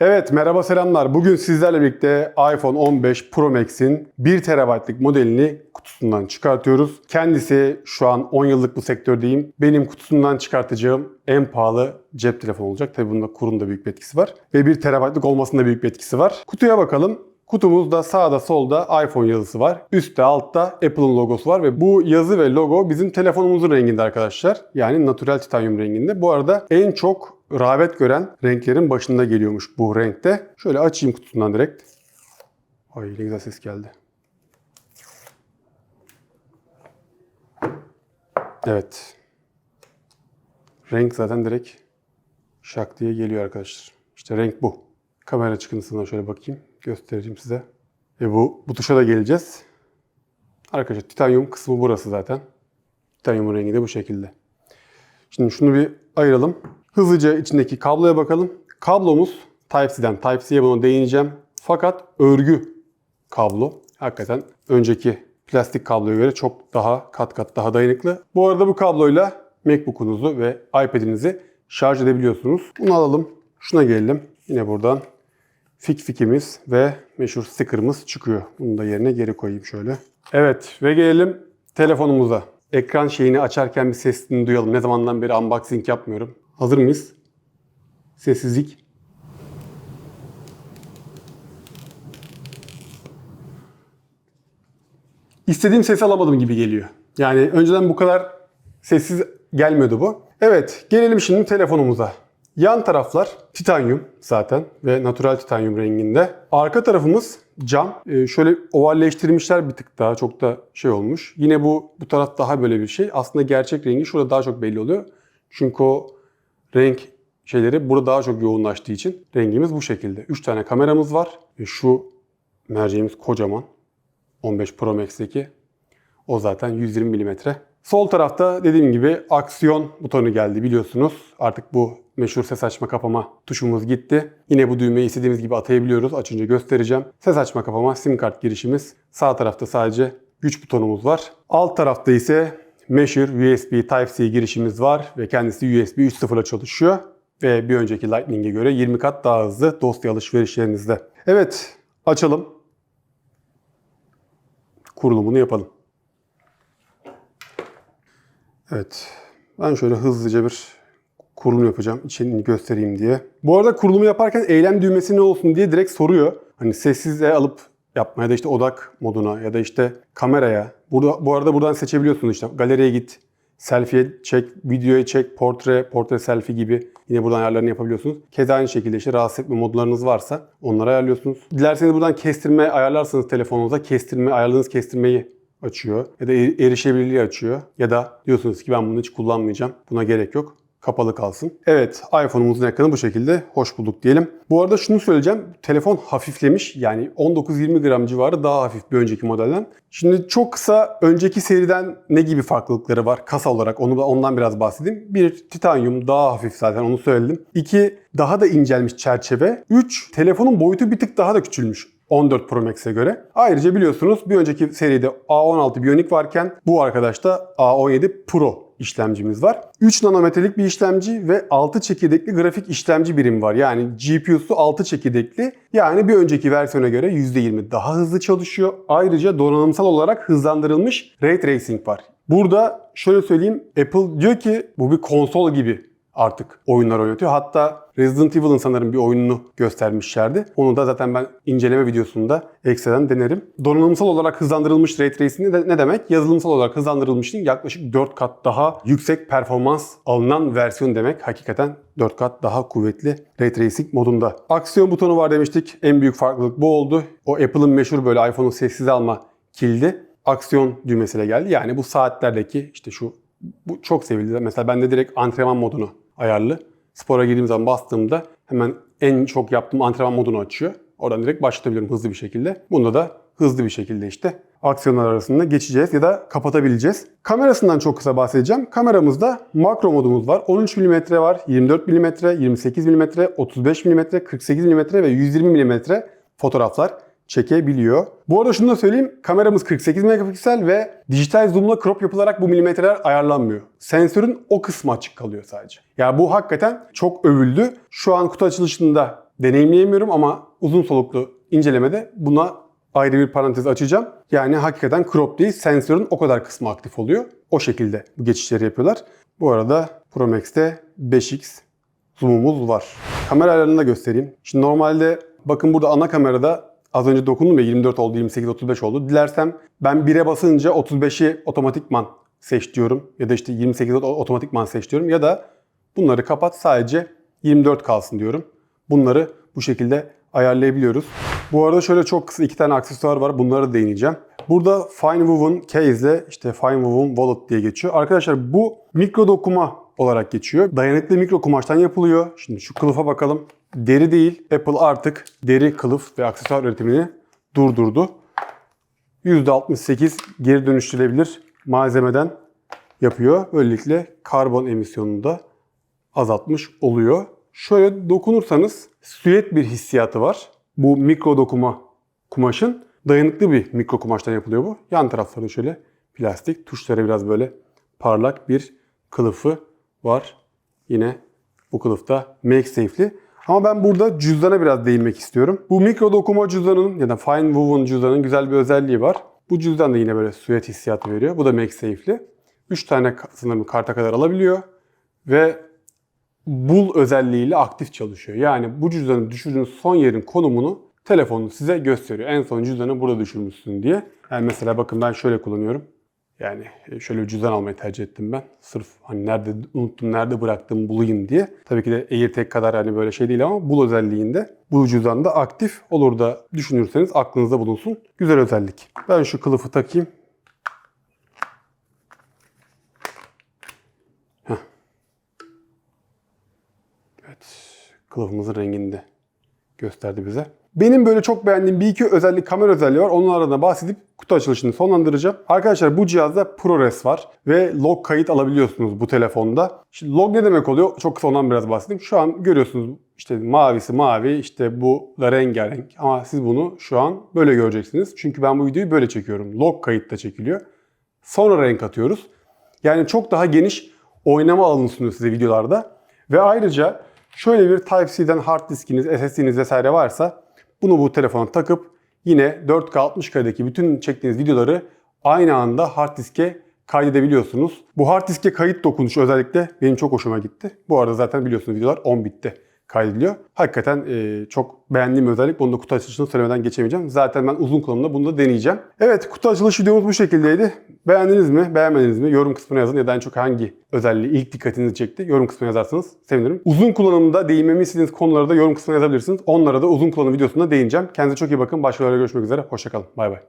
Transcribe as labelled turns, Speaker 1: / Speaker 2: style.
Speaker 1: Evet merhaba selamlar. Bugün sizlerle birlikte iPhone 15 Pro Max'in 1 TB'lık modelini kutusundan çıkartıyoruz. Kendisi şu an 10 yıllık bu sektördeyim. Benim kutusundan çıkartacağım en pahalı cep telefonu olacak. Tabi bunda kurun da büyük bir etkisi var. Ve 1 TB'lık olmasında büyük bir etkisi var. Kutuya bakalım. Kutumuzda sağda solda iPhone yazısı var. Üstte altta Apple'ın logosu var ve bu yazı ve logo bizim telefonumuzun renginde arkadaşlar. Yani natural titanyum renginde. Bu arada en çok rağbet gören renklerin başında geliyormuş bu renkte. Şöyle açayım kutusundan direkt. Ay ne güzel ses geldi. Evet. Renk zaten direkt şak diye geliyor arkadaşlar. İşte renk bu. Kamera çıkıntısına şöyle bakayım. Göstereceğim size. Ve bu, bu tuşa da geleceğiz. Arkadaşlar titanyum kısmı burası zaten. Titanyumun rengi de bu şekilde. Şimdi şunu bir ayıralım. Hızlıca içindeki kabloya bakalım. Kablomuz Type-C'den Type-C'ye bunu değineceğim. Fakat örgü kablo. Hakikaten önceki plastik kabloya göre çok daha kat kat daha dayanıklı. Bu arada bu kabloyla MacBook'unuzu ve iPad'inizi şarj edebiliyorsunuz. Bunu alalım. Şuna gelelim. Yine buradan fik fikimiz ve meşhur sticker'ımız çıkıyor. Bunu da yerine geri koyayım şöyle. Evet ve gelelim telefonumuza. Ekran şeyini açarken bir sesini duyalım. Ne zamandan beri unboxing yapmıyorum. Hazır mıyız? Sessizlik. İstediğim sesi alamadım gibi geliyor. Yani önceden bu kadar sessiz gelmiyordu bu. Evet, gelelim şimdi telefonumuza. Yan taraflar titanyum zaten ve natural titanyum renginde. Arka tarafımız cam. Ee, şöyle ovalleştirmişler bir tık daha. Çok da şey olmuş. Yine bu bu taraf daha böyle bir şey. Aslında gerçek rengi şurada daha çok belli oluyor. Çünkü o renk şeyleri burada daha çok yoğunlaştığı için rengimiz bu şekilde. 3 tane kameramız var. Şu merceğimiz kocaman. 15 Pro Max'teki. O zaten 120 mm. Sol tarafta dediğim gibi aksiyon butonu geldi biliyorsunuz. Artık bu meşhur ses açma kapama tuşumuz gitti. Yine bu düğmeyi istediğimiz gibi atayabiliyoruz. Açınca göstereceğim. Ses açma kapama sim kart girişimiz. Sağ tarafta sadece güç butonumuz var. Alt tarafta ise meşhur USB Type-C girişimiz var ve kendisi USB 3.0 ile çalışıyor. Ve bir önceki Lightning'e göre 20 kat daha hızlı dosya alışverişlerinizde. Evet açalım. Kurulumunu yapalım. Evet. Ben şöyle hızlıca bir kurulum yapacağım. İçini göstereyim diye. Bu arada kurulumu yaparken eylem düğmesi ne olsun diye direkt soruyor. Hani sessize alıp yapmaya da işte odak moduna ya da işte kameraya. Burada, bu arada buradan seçebiliyorsunuz işte galeriye git, selfie çek, videoya çek, portre, portre selfie gibi yine buradan ayarlarını yapabiliyorsunuz. Keza aynı şekilde işte rahatsız etme modlarınız varsa onları ayarlıyorsunuz. Dilerseniz buradan kestirme ayarlarsanız telefonunuza kestirme, ayarladığınız kestirmeyi açıyor ya da er- erişebilirliği açıyor ya da diyorsunuz ki ben bunu hiç kullanmayacağım. Buna gerek yok. Kapalı kalsın. Evet iPhone'umuzun ekranı bu şekilde. Hoş bulduk diyelim. Bu arada şunu söyleyeceğim. Telefon hafiflemiş. Yani 19-20 gram civarı daha hafif bir önceki modelden. Şimdi çok kısa önceki seriden ne gibi farklılıkları var kasa olarak onu da ondan biraz bahsedeyim. Bir titanyum daha hafif zaten onu söyledim. İki daha da incelmiş çerçeve. Üç telefonun boyutu bir tık daha da küçülmüş. 14 Pro Max'e göre. Ayrıca biliyorsunuz bir önceki seride A16 Bionic varken bu arkadaşta A17 Pro işlemcimiz var. 3 nanometrelik bir işlemci ve 6 çekirdekli grafik işlemci birimi var. Yani GPU'su 6 çekirdekli. Yani bir önceki versiyona göre %20 daha hızlı çalışıyor. Ayrıca donanımsal olarak hızlandırılmış Ray Tracing var. Burada şöyle söyleyeyim Apple diyor ki bu bir konsol gibi artık oyunlar oynatıyor. Hatta Resident Evil'ın sanırım bir oyununu göstermişlerdi. Onu da zaten ben inceleme videosunda ekstradan denerim. Donanımsal olarak hızlandırılmış Ray Tracing ne demek? Yazılımsal olarak hızlandırılmışın yaklaşık 4 kat daha yüksek performans alınan versiyon demek. Hakikaten 4 kat daha kuvvetli Ray Tracing modunda. Aksiyon butonu var demiştik. En büyük farklılık bu oldu. O Apple'ın meşhur böyle iPhone'u sessiz alma kilidi aksiyon düğmesiyle geldi. Yani bu saatlerdeki işte şu bu çok sevildi. Mesela bende direkt antrenman modunu ayarlı. Spora girdiğim zaman bastığımda hemen en çok yaptığım antrenman modunu açıyor. Oradan direkt başlatabiliyorum hızlı bir şekilde. Bunda da hızlı bir şekilde işte aksiyonlar arasında geçeceğiz ya da kapatabileceğiz. Kamerasından çok kısa bahsedeceğim. Kameramızda makro modumuz var. 13 mm var, 24 mm, 28 mm, 35 mm, 48 mm ve 120 mm fotoğraflar çekebiliyor. Bu arada şunu da söyleyeyim. Kameramız 48 megapiksel ve dijital zoom'la crop yapılarak bu milimetreler ayarlanmıyor. Sensörün o kısmı açık kalıyor sadece. Yani bu hakikaten çok övüldü. Şu an kutu açılışında deneyimleyemiyorum ama uzun soluklu incelemede buna ayrı bir parantez açacağım. Yani hakikaten crop değil, sensörün o kadar kısmı aktif oluyor. O şekilde bu geçişleri yapıyorlar. Bu arada Pro Max'te 5x zoom'umuz var. Kamera ayarlarını da göstereyim. Şimdi normalde bakın burada ana kamerada az önce dokundum ya 24 oldu, 28, 35 oldu. Dilersem ben 1'e basınca 35'i otomatikman seç diyorum. Ya da işte 28 otomatikman seç diyorum. Ya da bunları kapat sadece 24 kalsın diyorum. Bunları bu şekilde ayarlayabiliyoruz. Bu arada şöyle çok kısa iki tane aksesuar var. Bunları da değineceğim. Burada Finewoven Case ile işte Finewoven Wallet diye geçiyor. Arkadaşlar bu mikro dokuma olarak geçiyor. Dayanıklı mikro kumaştan yapılıyor. Şimdi şu kılıfa bakalım. Deri değil. Apple artık deri kılıf ve aksesuar üretimini durdurdu. %68 geri dönüştürülebilir malzemeden yapıyor. Böylelikle karbon emisyonunu da azaltmış oluyor. Şöyle dokunursanız süet bir hissiyatı var. Bu mikro dokuma kumaşın dayanıklı bir mikro kumaştan yapılıyor bu. Yan tarafları şöyle plastik. Tuşları biraz böyle parlak bir kılıfı var. Yine bu kılıfta MagSafe'li. Ama ben burada cüzdana biraz değinmek istiyorum. Bu mikro dokuma cüzdanının ya da Fine Woven cüzdanın güzel bir özelliği var. Bu cüzdan da yine böyle süet hissiyatı veriyor. Bu da MagSafe'li. 3 tane sanırım karta kadar alabiliyor. Ve bul özelliğiyle aktif çalışıyor. Yani bu cüzdanı düşürdüğünüz son yerin konumunu telefonu size gösteriyor. En son cüzdanı burada düşürmüşsün diye. Yani mesela bakın ben şöyle kullanıyorum. Yani e, şöyle cüzdan almayı tercih ettim ben. Sırf hani nerede unuttum, nerede bıraktım bulayım diye. Tabii ki de AirTag kadar hani böyle şey değil ama bul özelliğinde bu cüzdan da aktif olur da düşünürseniz aklınızda bulunsun. Güzel özellik. Ben şu kılıfı takayım. Heh. Evet. Kılıfımızın rengini de gösterdi bize. Benim böyle çok beğendiğim bir iki özellik, kamera özelliği var. Onlardan da bahsedip kutu açılışını sonlandıracağım. Arkadaşlar bu cihazda ProRes var ve log kayıt alabiliyorsunuz bu telefonda. Şimdi log ne demek oluyor? Çok kısa ondan biraz bahsedeyim. Şu an görüyorsunuz işte mavisi mavi, işte bu da rengarenk. Ama siz bunu şu an böyle göreceksiniz. Çünkü ben bu videoyu böyle çekiyorum. Log kayıtta çekiliyor. Sonra renk atıyoruz. Yani çok daha geniş oynama alanı sunuyor size videolarda. Ve ayrıca şöyle bir Type-C'den hard diskiniz, SSD'niz vesaire varsa bunu bu telefona takıp yine 4K 60K'daki bütün çektiğiniz videoları aynı anda hard diske kaydedebiliyorsunuz. Bu hard diske kayıt dokunuşu özellikle benim çok hoşuma gitti. Bu arada zaten biliyorsunuz videolar 10 bitti kaydediliyor. Hakikaten e, çok beğendiğim özellik. Bunu da kutu açılışını söylemeden geçemeyeceğim. Zaten ben uzun kullanımda bunu da deneyeceğim. Evet kutu açılış videomuz bu şekildeydi. Beğendiniz mi? Beğenmediniz mi? Yorum kısmına yazın ya da en çok hangi özelliği ilk dikkatinizi çekti? Yorum kısmına yazarsanız sevinirim. Uzun kullanımda değinmemi istediğiniz konuları da yorum kısmına yazabilirsiniz. Onlara da uzun kullanım videosunda değineceğim. Kendinize çok iyi bakın. Başka videolarda görüşmek üzere. Hoşçakalın. Bay bay.